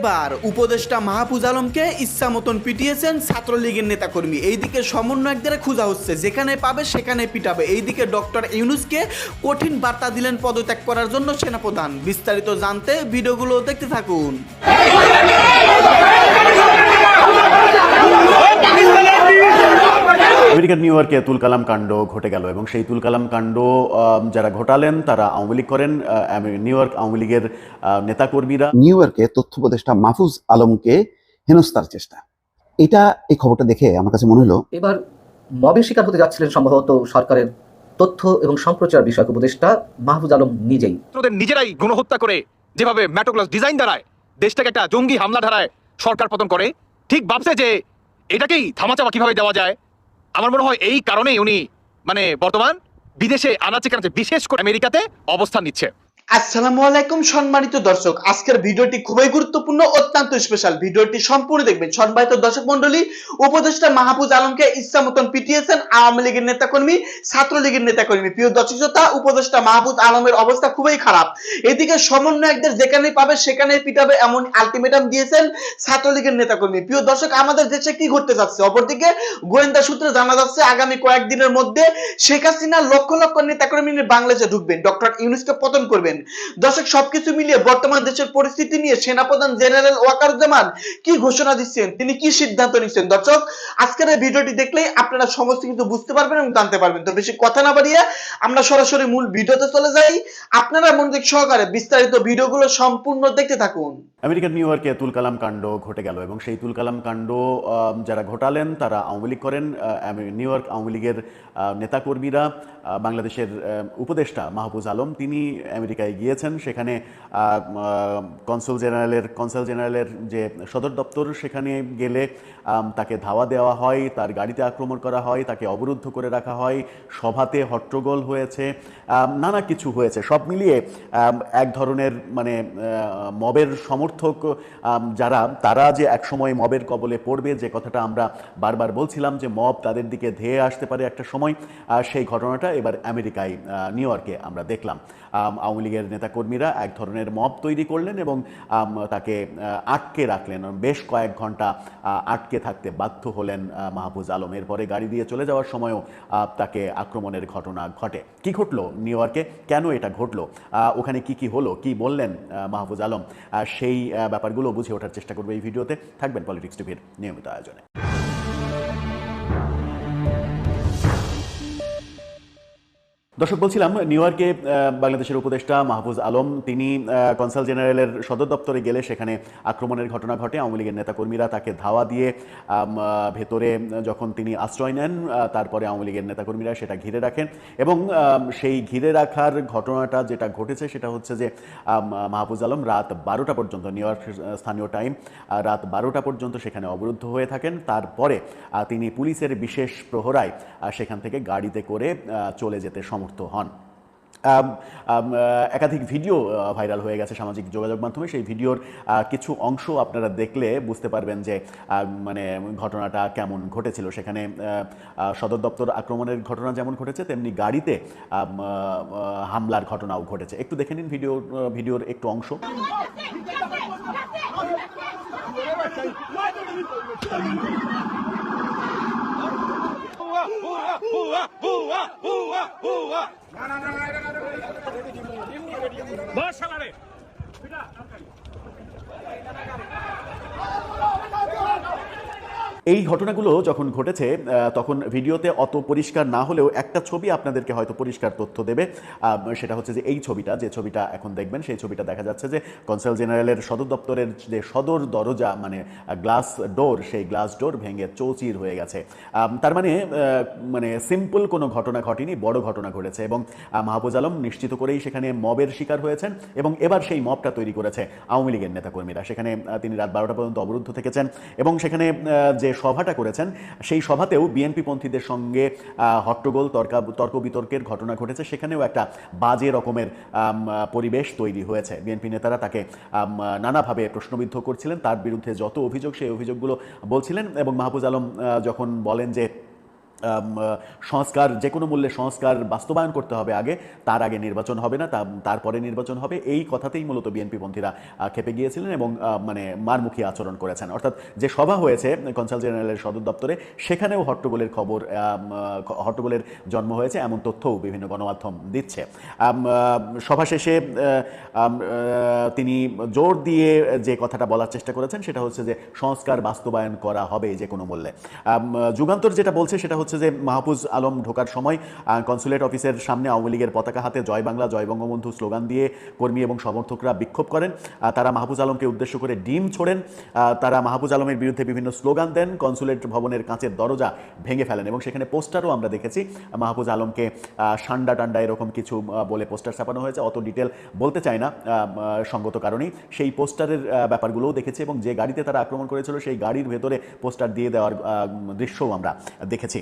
এবার উপদেষ্টা মাহফুজ আলমকে ইচ্ছা মতন পিটিয়েছেন ছাত্রলীগের নেতাকর্মী এইদিকে সমন্বয়কদের খোঁজা হচ্ছে যেখানে পাবে সেখানে পিটাবে এইদিকে ডক্টর ইউনুসকে কঠিন বার্তা দিলেন পদত্যাগ করার জন্য সেনাপ্রধান বিস্তারিত জানতে ভিডিওগুলো দেখতে থাকুন আমেরিকার নিউ ইয়র্কে তুলকালাম কাণ্ড ঘটে গেল এবং সেই তুলকালাম কাণ্ড যারা ঘটালেন তারা আওয়ামী লীগ করেন নিউ ইয়র্ক আওয়ামী লীগের আহ, নেতাকর্মীরা। নিউ ইয়র্কে তথ্য উপদেষ্টা মাহফুজ আলমকে হেনস্থার চেষ্টা। এটা এই খবরটা দেখে আমার কাছে মনে হলো এবার মবের শিকার হতে যাচ্ছিলেন সম্ভবত সরকারের তথ্য এবং সম্প্রচার বিষয়ক উপদেষ্টা মাহফুজ আলম নিজেই। ছাত্রদের নিজেরাই গণহত্যা করে যেভাবে ম্যাটোক্লাস ডিজাইন দ্বারায় দেশটাকে একটা জঙ্গি হামলা ধারায় সরকার পতন করে ঠিক ভাবছে যে এটাকেই থামাচাপা কীভাবে দেওয়া যায়? আমার মনে হয় এই কারণেই উনি মানে বর্তমান বিদেশে আনাচে কানাচে, বিশেষ করে আমেরিকাতে অবস্থান নিচ্ছে। আসসালামু আলাইকুম সম্মানিত দর্শক। আজকের ভিডিওটি খুবই গুরুত্বপূর্ণ, অত্যন্ত স্পেশাল ভিডিওটি সম্পূর্ণ দেখবেন। সম্মানিত দর্শক মন্ডলী উপদেষ্টা মাহফুজ আলমকে ইচ্ছা মতন পিটিয়েছেন আওয়ামী লীগের নেতাকর্মী, ছাত্রলীগের নেতাকর্মী। প্রিয় দর্শক শ্রোতা, উপদেষ্টা মাহফুজ আলমের অবস্থা খুবই খারাপ। এদিকে সমন্বয়কদের যেখানে পাবে, সেখানে পিটাবে এমন আলটিমেটাম দিয়েছেন ছাত্রলীগের নেতাকর্মী। প্রিয় দর্শক, আমাদের দেশে কি ঘটতে যাচ্ছে? অপরদিকে গোয়েন্দা সূত্রে জানা যাচ্ছে, আগামী কয়েকদিনের মধ্যে শেখ হাসিনা লক্ষ লক্ষ নেতাকর্মী বাংলাদেশে ঢুকবেন। ডক্টর ইউনুসকে পতন করবেন। দর্শক সবকিছু মিলিয়ে বর্তমান দেশের পরিস্থিতি নিয়ে সেনাপ্রধান জেনারেল ওয়াকারুজ্জামান কি ঘোষণা দিচ্ছেন? তিনি কি সিদ্ধান্ত নিচ্ছেন? দর্শক আজকের এই ভিডিওটি দেখলেই আপনারা সমস্ত কিছু বুঝতে পারবেন এবং জানতে পারবেন। তো বেশি কথা না বাড়িয়ে আমরা সরাসরি মূল ভিডিওতে চলে যাই। আপনারা মনোযোগ সহকারে বিস্তারিত ভিডিওগুলো সম্পূর্ণ দেখতে থাকুন। আমেরিকার নিউ ইয়র্কে তুল কালাম কাণ্ড ঘটে গেল এবং সেই তুলকালাম কাণ্ড আহ, যারা ঘটালেন তারা আওয়ামী লীগ করেন। নিউ ইয়র্ক আওয়ামী লীগের নেতাকর্মীরা বাংলাদেশের উপদেষ্টা মাহফুজ আলম তিনি আমেরিকায় গিয়েছেন, সেখানে কনসুল জেনারেলের কনসাল জেনারেলের যে সদর দপ্তর, সেখানে গেলে তাকে ধাওয়া দেওয়া হয়, তার গাড়িতে আক্রমণ করা হয়, তাকে অবরুদ্ধ করে রাখা হয়, সভাতে হট্টগোল হয়েছে নানা কিছু হয়েছে। সব মিলিয়ে এক ধরনের মানে মবের সমর্থক যারা, তারা যে একসময় মবের কবলে পড়বে, যে কথাটা আমরা বারবার বলছিলাম যে মব তাদের দিকে ধেয়ে আসতে পারে একটা সময় সেই ঘটনাটা এবার আমেরিকায় নিউ ইয়র্কে আমরা দেখলাম। আওয়ামী লীগের নেতাকর্মীরা এক ধরনের মব তৈরি করলেন এবং তাকে আটকে রাখলেন। বেশ কয়েক ঘণ্টা আটকে থাকতে বাধ্য হলেন মাহফুজ আলম। এরপরে গাড়ি দিয়ে চলে যাওয়ার সময়ও তাকে আক্রমণের ঘটনা ঘটে। কি ঘটলো নিউ ইয়র্কে? কেন এটা ঘটলো? ওখানে কি কি হলো? কি বললেন মাহফুজ আলম? সেই ব্যাপারগুলো বুঝে ওঠার চেষ্টা করবে এই ভিডিওতে। থাকবেন পলিটিক্স টিভির নিয়মিত আয়োজনে। দর্শক, বলছিলাম নিউ ইয়র্কে বাংলাদেশের উপদেষ্টা মাহফুজ আলম, তিনি কনসাল জেনারেলের সদর দপ্তরে গেলে সেখানে আক্রমণের ঘটনা ঘটে। আওয়ামী লীগের নেতাকর্মীরা তাকে ধাওয়া দিয়ে ভেতরে যখন তিনি আশ্রয় নেন তারপরে আওয়ামী লীগের নেতাকর্মীরা সেটা ঘিরে রাখেন এবং সেই ঘিরে রাখার ঘটনাটা যেটা ঘটেছে সেটা হচ্ছে যে মাহফুজ আলম রাত বারোটা পর্যন্ত নিউ ইয়র্ক স্থানীয় টাইম রাত বারোটা পর্যন্ত সেখানে অবরুদ্ধ হয়ে থাকেন। তারপরে তিনি পুলিশের বিশেষ প্রহরায় সেখান থেকে গাড়িতে করে চলে যেতে সমর্থ হন। আম, আহ, একাধিক ভিডিও ভাইরাল হয়ে গেছে সামাজিক যোগাযোগ মাধ্যমে। সেই ভিডিওর কিছু অংশ আপনারা দেখলে বুঝতে পারবেন যে মানে ঘটনাটা কেমন ঘটেছিল। সেখানে সদর দপ্তর আক্রমণের ঘটনা যেমন ঘটেছে তেমনি গাড়িতে হামলার ঘটনাও ঘটেছে। একটু দেখে নিন ভিডিও ভিডিওর একটু অংশ। বুয়া বুয়া বুয়া বুয়া বুয়া বসালারে পিটা এই ঘটনাগুলো যখন ঘটেছে তখন ভিডিওতে অত পরিষ্কার না হলেও একটা ছবি আপনাদেরকে হয়তো পরিষ্কার তথ্য দেবে। সেটা হচ্ছে যে এই ছবিটা যে ছবিটা এখন দেখবেন সেই ছবিটা দেখা যাচ্ছে যে কনসাল জেনারেলের সদর দপ্তরের যে সদর দরজা মানে গ্লাস ডোর সেই গ্লাস ডোর ভেঙে চৌচির হয়ে গেছে। তার মানে মানে সিম্পল কোনো ঘটনা ঘটেনি বড় ঘটনা ঘটেছে এবং আহ, মাহফুজ আলম নিশ্চিত করেই সেখানে মবের শিকার হয়েছেন এবং এবার সেই মবটা তৈরি করেছে আওয়ামী লীগের নেতাকর্মীরা। সেখানে তিনি রাত বারোটা পর্যন্ত অবরুদ্ধ থেকেছেন এবং সেখানে আহ, সভাটা করেছেন, সেই সভাতেও বিএনপিপন্থীদের সঙ্গে হট্টগোল, তর্কা, তর্ক বিতর্কের ঘটনা ঘটেছে। সেখানেও একটা বাজে রকমের পরিবেশ তৈরি হয়েছে। বিএনপি নেতারা তাকে নানাভাবে প্রশ্নবিদ্ধ করছিলেন। তার বিরুদ্ধে যত অভিযোগ, সেই অভিযোগগুলো বলছিলেন এবং মাহফুজ আলম যখন বলেন যে সংস্কার, যে কোনো মূল্যে সংস্কার বাস্তবায়ন করতে হবে আগে, তার আগে নির্বাচন হবে না তারপরে নির্বাচন হবে, এই কথাতেই মূলত বিএনপি পন্থীরা খেপে গিয়েছিলেন এবং মানে মারমুখী আচরণ করেছেন। অর্থাৎ যে সভা হয়েছে কনসাল জেনারেলের সদর দপ্তরে, সেখানেও হট্টগোলের খবর হট্টগোলের জন্ম হয়েছে, এমন তথ্যও বিভিন্ন গণমাধ্যম দিচ্ছে। সভা শেষে তিনি জোর দিয়ে যে কথাটা বলার চেষ্টা করেছেন, সেটা হচ্ছে যে সংস্কার বাস্তবায়ন করা হবে যে কোনো মূল্যে। যুগান্তর যেটা বলছে, সেটা হচ্ছে যে মাহফুজ আলম ঢোকার সময় কনসুলেট অফিসের সামনে আওয়ামী লীগের পতাকা হাতে জয় বাংলা, জয় বঙ্গবন্ধু স্লোগান দিয়ে কর্মী এবং সমর্থকরা বিক্ষোভ করেন। তারা মাহফুজ আলমকে উদ্দেশ্য করে ডিম ছোড়েন। তারা মাহফুজ আলমের বিরুদ্ধে বিভিন্ন স্লোগান দেন। কনসুলেট ভবনের কাঁচের দরজা ভেঙে ফেলেন এবং সেখানে পোস্টারও আমরা দেখেছি। মাহফুজ আলমকে সান্ডা টান্ডা এরকম কিছু বলে পোস্টার ছাপানো হয়েছে। অত ডিটেল বলতে চাই না সঙ্গত কারণেই। সেই পোস্টারের ব্যাপারগুলোও দেখেছি এবং যে গাড়িতে তারা আক্রমণ করেছিল, সেই গাড়ির ভেতরে পোস্টার দিয়ে দেওয়ার দৃশ্যও আমরা দেখেছি।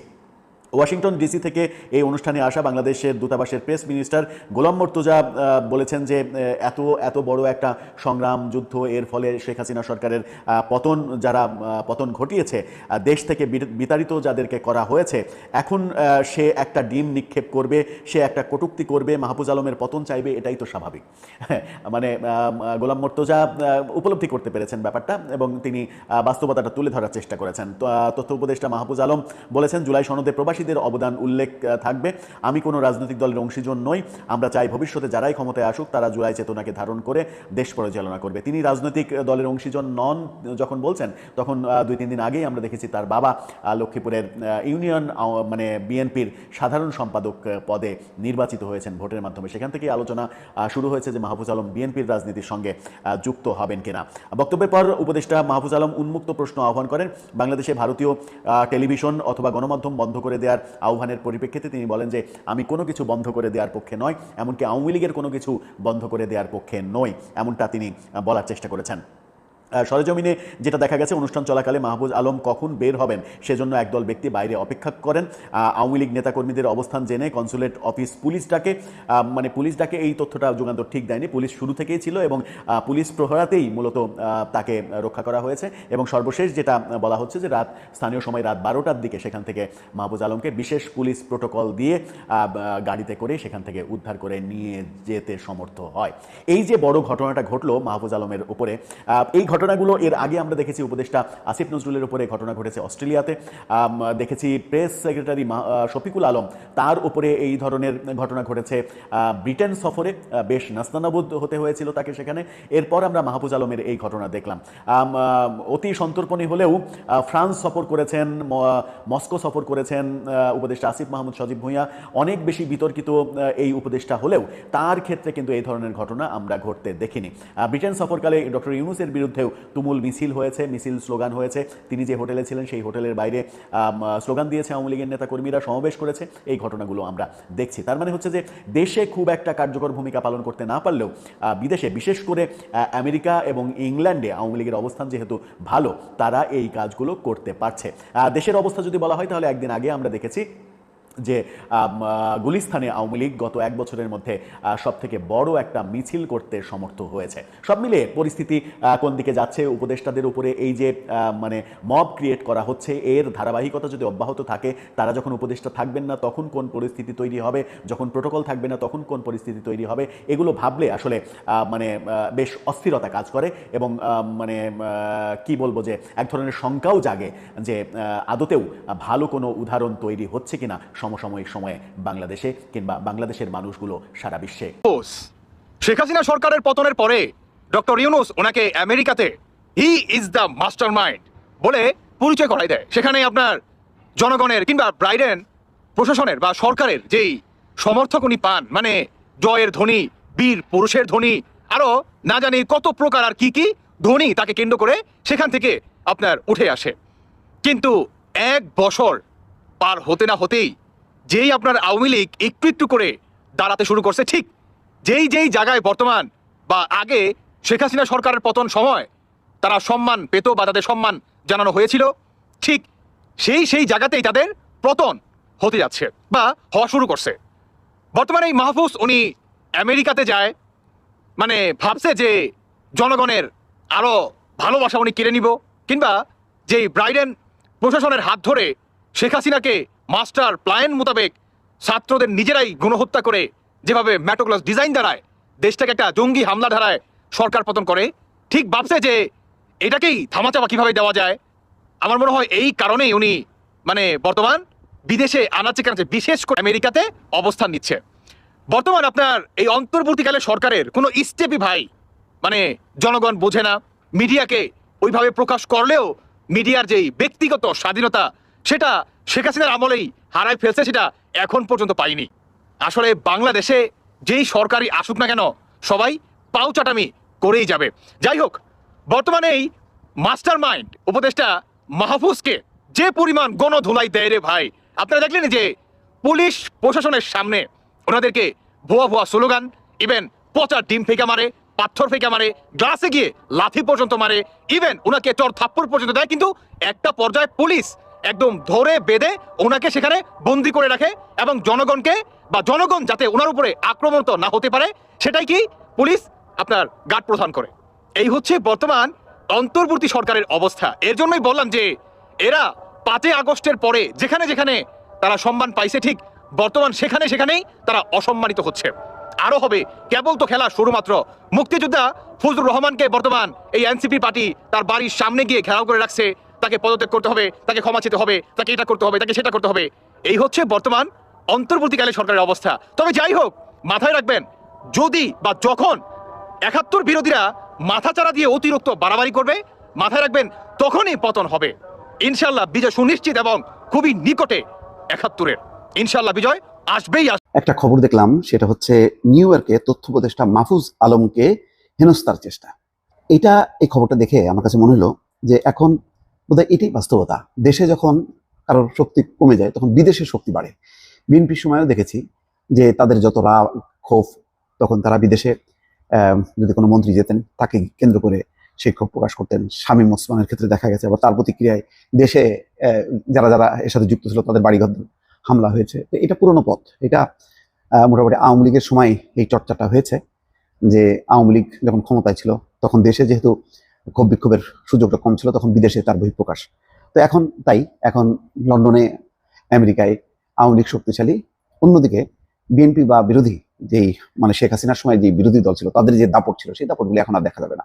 ওয়াশিংটন ডিসি থেকে এই অনুষ্ঠানে আসা বাংলাদেশের দূতাবাসের প্রেস মিনিস্টার গোলাম মর্তুজা বলেছেন যে এত এত বড় একটা সংগ্রাম, যুদ্ধ, এর ফলে শেখ হাসিনা সরকারের পতন যারা পতন ঘটিয়েছে দেশ থেকে বিতাড়িত যাদেরকে করা হয়েছে, এখন সে একটা ডিম নিক্ষেপ করবে, সে একটা কটূক্তি করবে, মাহফুজ আলমের পতন চাইবে, এটাই তো স্বাভাবিক। মানে গোলাম মর্তুজা উপলব্ধি করতে পেরেছেন ব্যাপারটা এবং তিনি বাস্তবতাটা তুলে ধরার চেষ্টা করেছেন। তথ্য উপদেষ্টা মাহফুজ আলম বলেছেন, জুলাই সনদে প্রবাসীদের অবদান উল্লেখ থাকবে। আমি কোনো রাজনৈতিক দলের অংশীজন নই। আমরা চাই ভবিষ্যতে যারাই ক্ষমতায় আসুক, তারা জুলাই চেতনাকে ধারণ করে দেশ পরিচালনা করবে। তিনি রাজনৈতিক দলের অংশীজন নন, যখন বলছেন, তখন দুই, তিন দিন আগেই আমরা দেখেছি তার বাবা লক্ষ্মীপুরের ইউনিয়ন মানে বিএনপির সাধারণ সম্পাদক পদে নির্বাচিত হয়েছেন ভোটের মাধ্যমে। সেখান থেকেই আলোচনা শুরু হয়েছে যে মাহফুজ আলম বিএনপির রাজনীতির সঙ্গে যুক্ত হবেন কিনা। বক্তব্যের পর উপদেষ্টা মাহফুজ আলম উন্মুক্ত প্রশ্ন আহ্বান করেন। বাংলাদেশে ভারতীয় টেলিভিশন অথবা গণমাধ্যম বন্ধ করে দেওয়ার আহ্বানের পরিপ্রেক্ষিতে তিনি বলেন যে, আমি কোনো কিছু বন্ধ করে দেওয়ার পক্ষে নয় এমনকি আওয়ামী লীগের কোনো কিছু বন্ধ করে দেওয়ার পক্ষে নয় এমনটা তিনি বলার চেষ্টা করেছেন। সরেজমিনে যেটা দেখা গেছে, অনুষ্ঠান চলাকালে মাহবুজ আলম কখন বের হবেন সেজন্য একদল ব্যক্তি বাইরে অপেক্ষা করেন। আওয়ামী লীগ নেতাকর্মীদের অবস্থান জেনে কনসুলেট অফিস পুলিশ ডাকে মানে পুলিশ ডাকে এই তথ্যটা যুগান্তর ঠিক দেয়নি। পুলিশ শুরু থেকেই ছিল এবং পুলিশ প্রহরাতেই মূলত তাকে রক্ষা করা হয়েছে এবং সর্বশেষ যেটা বলা হচ্ছে যে রাত, স্থানীয় সময় রাত বারোটার দিকে সেখান থেকে মাহবুজ আলমকে বিশেষ পুলিশ প্রোটোকল দিয়ে গাড়িতে করে সেখান থেকে উদ্ধার করে নিয়ে যেতে সমর্থ হয়। এই যে বড় ঘটনাটা ঘটলো মাহফুজ আলমের উপরে এই ঘটনাগুলো, এর আগে আমরা দেখেছি উপদেষ্টা আসিফ নজরুলের উপরে ঘটনা ঘটেছে অস্ট্রেলিয়াতে। দেখেছি প্রেস সেক্রেটারি শফিকুল আলম তার উপরে এই ধরনের ঘটনা ঘটেছে। ব্রিটেন সফরে বেশ নাস্তানাবুদ হতে হয়েছিল তাকে সেখানে। এরপর আমরা মাহফুজ আলমের এই ঘটনা দেখলাম। অতি সন্তর্পণী হলেও ফ্রান্স সফর করেছেন মস্কো সফর করেছেন উপদেষ্টা আসিফ মাহমুদ সজীব ভূঁইয়া। অনেক বেশি বিতর্কিত এই উপদেষ্টা হলেও তার ক্ষেত্রে কিন্তু এই ধরনের ঘটনা আমরা ঘটতে দেখিনি। ব্রিটেন সফরকালে ডক্টর ইউনুসের বিরুদ্ধেও তুমুল মিছিল হয়েছে, মিছিল স্লোগান হয়েছে। তিনি যে হোটেলে ছিলেন, সেই হোটেলের বাইরে স্লোগান দিয়েছে আওয়ামী লীগের নেতা কর্মীরা, সমাবেশ করেছে। এই ঘটনাগুলো আমরা দেখছি। তার মানে হচ্ছে যে, দেশে খুব একটা কার্যকর ভূমিকা পালন করতে না পারলেও বিদেশে বিশেষ করে আমেরিকা এবং ইংল্যান্ডে আওয়ামী লীগের অবস্থান যেহেতু ভালো, তারা এই কাজগুলো করতে পারছে। দেশের অবস্থা যদি বলা হয়, তাহলে একদিন আগে আমরা দেখেছি যে গুলিস্তানে আওয়ামী লীগ গত এক বছরের মধ্যে সব থেকে বড় একটা মিছিল করতে সমর্থ হয়েছে। সব মিলিয়ে পরিস্থিতি কোন দিকে যাচ্ছে উপদেষ্টাদের উপরে এই যে মানে মব ক্রিয়েট করা হচ্ছে, এর ধারাবাহিকতা যদি অব্যাহত থাকে, তারা যখন উপদেষ্টা থাকবেন না, তখন কোন পরিস্থিতি তৈরি হবে? যখন প্রোটোকল থাকবে না, তখন কোন পরিস্থিতি তৈরি হবে? এগুলো ভাবলে আসলে মানে বেশ অস্থিরতা কাজ করে এবং মানে কি বলব যে, এক ধরনের শঙ্কাও জাগে যে আদতেও ভালো কোনো উদাহরণ তৈরি হচ্ছে কিনা সমসাময়িক সময়ে বাংলাদেশে কিংবা বাংলাদেশের মানুষগুলো সারা বিশ্বে। শেখ হাসিনা সরকারের পতনের পরে ডক্টর ইউনুস ওনাকে আমেরিকাতে he is the mastermind বলে পরিচয় করাই দেয়। সেখানে আপনার জনগণের কিংবা ব্রাইডেন প্রশাসনের বা সরকারের যেই সমর্থক উনি পান মানে জয়ের ধ্বনি, বীর, পুরুষের ধ্বনি, আরও না জানি কত প্রকার আর কি কি ধ্বনি তাকে কেন্দ্র করে সেখান থেকে আপনার উঠে আসে। কিন্তু এক বছর পার হতে না হতেই যেই আপনার আওয়ামী লীগ একটু একটু করে দাঁড়াতে শুরু করছে, ঠিক যেই যেই জায়গায় বর্তমান বা আগে শেখ হাসিনা সরকারের পতন সময় তারা সম্মান পেত বা তাদের সম্মান জানানো হয়েছিল, ঠিক সেই সেই জায়গাতেই তাদের পতন হতে যাচ্ছে বা হওয়া শুরু করছে। বর্তমানে এই মাহফুজ উনি আমেরিকাতে যায় মানে ভাবছে যে জনগণের আরও ভালোবাসা উনি কেড়ে নিব, কিংবা যেই ব্রাইডেন প্রশাসনের হাত ধরে শেখ হাসিনাকে মাস্টার প্ল্যান মোতাবেক ছাত্রদের নিজেরাই গণহত্যা করে যেভাবে ম্যাটোক্লাস ডিজাইন দ্বারায় দেশটাকে একটা জঙ্গি হামলা ধারায় সরকার পতন করে, ঠিক ভাবছে যে এটাকেই থামাচাপা কীভাবে দেওয়া যায়? আমার মনে হয় এই কারণেই উনি মানে বর্তমান বিদেশে আনাচে কানাচে বিশেষ করে আমেরিকাতে অবস্থান নিচ্ছে। বর্তমান আপনার এই অন্তর্বর্তীকালে সরকারের কোনো স্টেপই ভাই মানে জনগণ বোঝে না। মিডিয়াকে ওইভাবে প্রকাশ করলেও মিডিয়ার যেই ব্যক্তিগত স্বাধীনতা সেটা শেখ হাসিনার আমলেই হারায় ফেলছে সেটা এখন পর্যন্ত পাইনি। আসলে বাংলাদেশে যেই সরকারি আসুক না কেন, সবাই পাউচাটামি করেই যাবে। যাই হোক, বর্তমানে এই মাস্টার মাইন্ড উপদেষ্টা মাহফুজকে যে পরিমাণ গণধুলাই দেয় রে ভাই, আপনারা দেখলেন যে পুলিশ প্রশাসনের সামনে ওনাদেরকে ভুয়া ভুয়া স্লোগান ইভেন পচা ডিম ফেঁকা মারে, পাথর ফেঁকা মারে, গ্লাসে গিয়ে লাথি পর্যন্ত মারে ইভেন ওনাকে চর থাপ্পড় পর্যন্ত দেয়, কিন্তু একটা পর্যায়ে পুলিশ একদম ধরে বেঁধে ওনাকে সেখানে বন্দি করে রাখে এবং জনগণকে বা জনগণ যাতে ওনার উপরে আক্রমণ তো না হতে পারে, সেটাই কি পুলিশ আপনার গার্ড প্রদান করে। এই হচ্ছে বর্তমান অন্তর্বর্তী সরকারের অবস্থা। এর জন্যই বললাম যে, এরা পাঁচই আগস্টের পরে যেখানে যেখানে তারা সম্মান পাইছে, ঠিক বর্তমান সেখানে সেখানেই তারা অসম্মানিত হচ্ছে। আরও হবে, কেবল তো খেলা শুরু মাত্র মুক্তিযোদ্ধা ফজলুর রহমানকে বর্তমান এই এনসিপি পার্টি তার বাড়ির সামনে গিয়ে ঘেরাও করে রাখছে। তাকে পদত্যাগ করতে হবে, তাকে ক্ষমা চেতে হবে, তাকে এটা করতে হবে, তাকে সেটা করতে হবে। এই হচ্ছে বর্তমান, অন্তর্বর্তীকালে সরকারের অবস্থা। তবে যাই হোক, মাথায় রাখবেন, যদি বা যখন একাত্তর বিরোধীরা মাথাচাড়া দিয়ে অতিরিক্ত বাড়াবাড়ি করবে, মাথায় রাখবেন, তখনই পতন হবে। ইনশাল্লাহ বিজয় সুনিশ্চিত এবং খুবই নিকটে একাত্তরের। ইনশাল্লাহ বিজয় আসবেই আসবে একটা খবর দেখলাম, সেটা হচ্ছে নিউ ইয়র্কে তথ্য উপদেষ্টা মাহফুজ আলমকে হেনস্তার চেষ্টা। এটা এই খবরটা দেখে আমার কাছে মনে হলো যে এখন বোধহয় এটাই বাস্তবতা। দেশে যখন কারোর শক্তি কমে যায়, তখন বিদেশের শক্তি বাড়ে। বিএনপির সময়ও দেখেছি যে তাদের যত রাগ, ক্ষোভ, তখন তারা বিদেশে যদি কোনো মন্ত্রী যেতেন, তাকে কেন্দ্র করে সেই ক্ষোভ প্রকাশ করতেন। শামীম ওসমানের ক্ষেত্রে দেখা গেছে, আবার তার প্রতিক্রিয়ায় দেশে যারা যারা এর সাথে যুক্ত ছিল, তাদের বাড়িঘর হামলা হয়েছে। তো এটা পুরনো পথ। এটা মোটামুটি আওয়ামী লীগের সময় এই চর্চাটা হয়েছে যে আওয়ামী লীগ যখন ক্ষমতায় ছিল, তখন দেশে যেহেতু ক্ষোভ বিক্ষোভের সুযোগটা কম ছিল, তখন বিদেশে তার বহিঃপ্রকাশ। তো এখন তাই, এখন লন্ডনে, আমেরিকায় আওয়ামী লীগ শক্তিশালী। অন্যদিকে বিএনপি বা বিরোধী যেই মানে শেখ হাসিনার সময় যে বিরোধী দল ছিল, তাদের যে দাপট ছিল, সেই দাপটগুলি এখন আর দেখা যাবে না।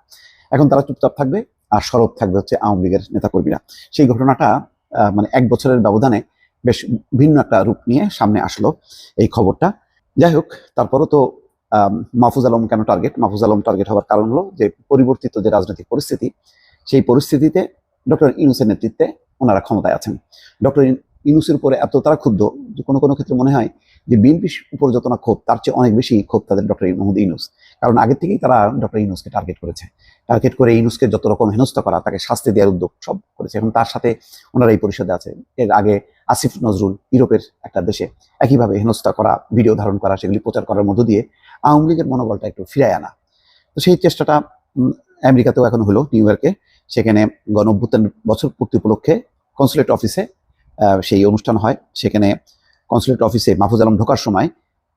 এখন তারা চুপচাপ থাকবে আর সরব থাকবে হচ্ছে আওয়ামী লীগের নেতাকর্মীরা। সেই ঘটনাটা মানে এক বছরের ব্যবধানে বেশ ভিন্ন একটা রূপ নিয়ে সামনে আসলো এই খবরটা। যাই হোক, তারপরও তো মাহফুজ আলম কেন টার্গেট মাহফুজ আলম টার্গেট হওয়ার কারণ হলো যে পরিবর্তিত যে রাজনৈতিক পরিস্থিতি, সেই পরিস্থিতিতে ডক্টর ইনুসের নেতৃত্বে ওনারা ক্ষমতায় আছেন। ডক্টর ইনুসের উপরে এত তারা ক্ষুব্ধ যে কোনো কোনো ক্ষেত্রে মনে হয় যে বিএনপির উপর যত না ক্ষোভ, তার চেয়ে অনেক বেশি ক্ষোভ তাদের ডক্টর মোহাম্মদ ইনুস কারণ আগে থেকেই তারা ডক্টর ইনুসকে টার্গেট করেছে। টার্গেট করে ইনুসকে যত রকম হেনস্থা করা, তাকে শাস্তি দেওয়ার উদ্যোগ সব করেছে। এবং তার সাথে ওনারা এই পরিষদে আছে। এর আগে আসিফ নজরুল ইউরোপের একটা দেশে একইভাবে হেনস্থা করা, ভিডিও ধারণ করা, সেগুলি প্রচার করার মধ্য দিয়ে আওয়ামী লীগের মনোবলটা একটু ফিরায় আনা। তো সেই চেষ্টাটা আমেরিকাতেও এখন হলো, নিউ ইয়র্কে। সেখানে গণ বছর পূর্তি উপলক্ষে কনসুলেট অফিসে সেই অনুষ্ঠান হয়। সেখানে কনসুলেট অফিসে মাহফুজ আলম ঢোকার সময়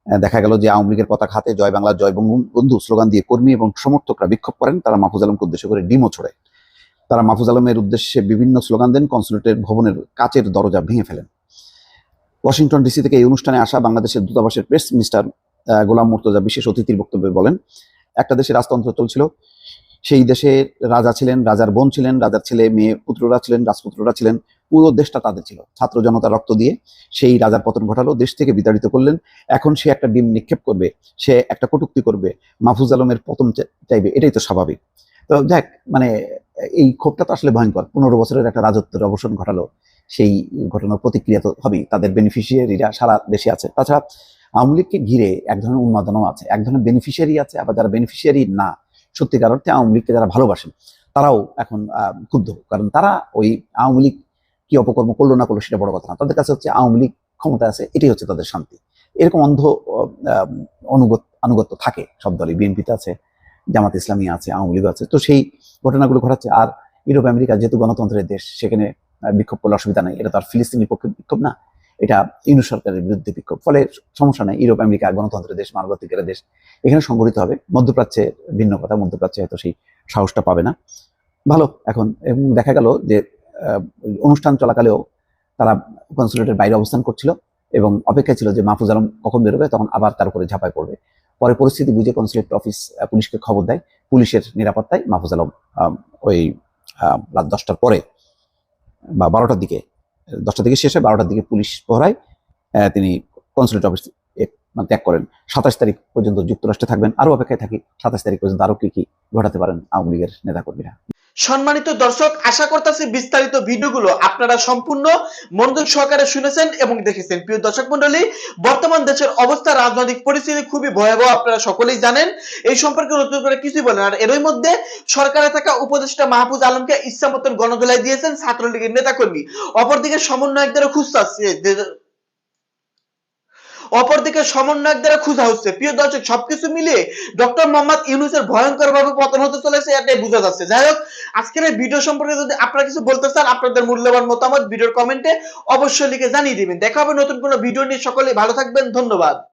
দেখা গেল যে আওয়ামী লীগের পতাকা হাতে জয় বাংলা জয় বঙ্গবন্ধু স্লোগান দিয়ে কর্মী এবং সমর্থকরা বিক্ষোভ করেন। তারা মাহফুজ আলমকে উদ্দেশ্য করে ডিমও ছোড়ে তারা মাহফুজ আলমের উদ্দেশ্যে বিভিন্ন স্লোগান দেন কনসুলেটের ভবনের কাচের দরজা ভেঙে ফেলেন। ওয়াশিংটন ডিসি থেকে এই অনুষ্ঠানে আসা বাংলাদেশের দূতাবাসের প্রেস মিনিস্টার গোলাম মুর্তজা বিশেষ অতিথির বক্তব্যে বলেন, একটা দেশে রাজতন্ত্র চলছিল, সেই দেশে রাজা ছিলেন, রাজার বোন ছিলেন, রাজার ছেলে, মেয়ে, পুত্ররা ছিলেন, রাজপুত্ররা ছিলেন, পুরো দেশটা তাদের ছিল। ছাত্র জনতা রক্ত দিয়ে সেই রাজার পতন ঘটালো, দেশ থেকে বিতাড়িত করলেন। এখন সে একটা ডিম নিক্ষেপ করবে, সে একটা কটুক্তি করবে, মাহফুজ আলমের পতন চাইবে, এটাই তো স্বাভাবিক। তো দেখ মানে এই ক্ষোভটা তো আসলে ভয়ঙ্কর। পনেরো বছরের একটা রাজত্বের অবসান ঘটালো, সেই ঘটনার প্রতিক্রিয়া তো হবেই। তাদের বেনিফিশিয়ারিরা সারা দেশে আছে। তাছাড়া আওয়ামী লীগকে ঘিরে এক ধরনের উন্মাদনাও আছে, এক ধরনের বেনিফিশিয়ারি আছে, আবার যারা বেনিফিশিয়ারি না, সত্যিকার অর্থে আওয়ামী লীগকে যারা ভালোবাসেন, তারাও এখন ক্ষুব্ধ, কারণ তারা ওই আওয়ামী লীগ কি অপকর্ম করল না করল সেটা বড় কথা না। তাদের কাছে হচ্ছে আওয়ামী লীগ ক্ষমতা আছে, এটাই হচ্ছে তাদের শান্তি। এরকম অন্ধ অনুগত, আনুগত্য থাকে সব দলই, বিএনপিতে আছে, জামাত ইসলামী আছে, আওয়ামী লীগ আছে। তো সেই ঘটনাগুলো ঘটাচ্ছে, আর ইউরোপ, আমেরিকা যেহেতু গণতন্ত্রের দেশ, সেখানে বিক্ষোভ করলে অসুবিধা নেই, এটা তো আর ফিলিস্তিনির পক্ষে বিক্ষোভ না। এটা ইউনু সরকারের বিরুদ্ধে বিক্ষোভ। ফলে সমস্যা নেই, ইউরোপ, আমেরিকা, গণতন্ত্রের দেশ, মানবাধিকারের দেশ, এখানে সংগঠিত হবে। মধ্যপ্রাচ্যে ভিন্ন কথা, মধ্যপ্রাচ্যে হয়তো সেই সাহসটা পাবে না। ভালো, এখন এবং দেখা গেল যে অনুষ্ঠান চলাকালেও তারা কনসুলেটের বাইরে অবস্থান করছিল এবং অপেক্ষা ছিল যে মাহফুজ আলম কখন বেরোবে, তখন আবার তার উপরে ঝাঁপায় পড়বে। পরে পরিস্থিতি বুঝে কনসুলেট অফিস পুলিশকে খবর দেয়। পুলিশের নিরাপত্তায় মাহফুজ আলম ওই রাত দশটার পরে বা বারোটার দিকে দশটার দিকে শেষে বারোটার দিকে পুলিশ পহরায় তিনি কনসুলেট অফিস মানে ত্যাগ করেন। সাতাশ তারিখ পর্যন্ত যুক্তরাষ্ট্রে থাকবেন। আরও অপেক্ষায় থাকি, সাতাশ তারিখ পর্যন্ত আরও কি কি ঘটাতে পারেন আওয়ামী লীগের নেতাকর্মীরা। সম্মানিত দর্শক, আশা করতেছি বিস্তারিত ভিডিওগুলো আপনারা সম্পূর্ণ মনোযোগ সহকারে শুনেছেন এবং দেখেছেন। প্রিয় দর্শক মন্ডলী বর্তমান দেশের অবস্থা, রাজনৈতিক পরিস্থিতি খুবই ভয়াবহ, আপনারা সকলেই জানেন। এই সম্পর্কে নতুন করে কিছুই বলেন আর এরই মধ্যে সরকারে থাকা উপদেষ্টা মাহফুজ আলমকে ইচ্ছা মতন গণদোলাই দিয়েছেন ছাত্রলীগের নেতাকর্মী। অপরদিকে সমন্বয়কদেরও খুঁজছে যে- অপরদিকে সমন্বয়ক দ্বারা খোঁজা হচ্ছে। প্রিয় দর্শক, সবকিছু মিলিয়ে ডক্টর মোহাম্মদ ইউনুসের ভয়ঙ্কর ভাবে পতন হতে চলেছে, এটাই বোঝা যাচ্ছে। যাই হোক, আজকের এই ভিডিও সম্পর্কে যদি আপনারা কিছু বলতে চান, আপনাদের মূল্যবান মতামত ভিডিওর কমেন্টে অবশ্যই লিখে জানিয়ে দিবেন। দেখা হবে নতুন কোনো ভিডিও নিয়ে। সকলে ভালো থাকবেন, ধন্যবাদ।